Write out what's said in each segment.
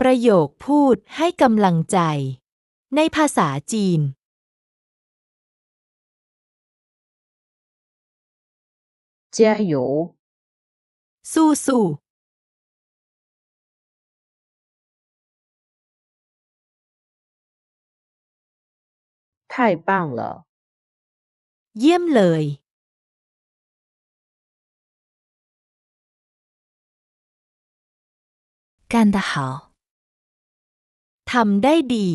ประโยคพูดให้กำลังใจ ในภาษาจีน 加油， สู้สู้ 太棒了， เยี่ยมเลย 干得好 ทำได้ดี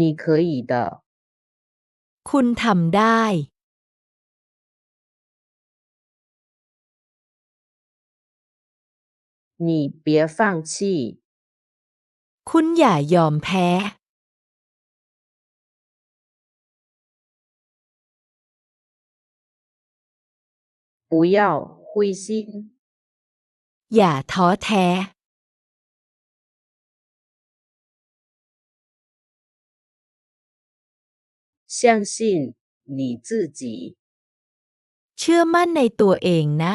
你可以的， คุณทำได้ 你别放弃， คุณอย่ายอมแพ้ 不要灰心， อย่าท้อแท้ 相信你自己， เชื่อมั่นในตัวเองนะ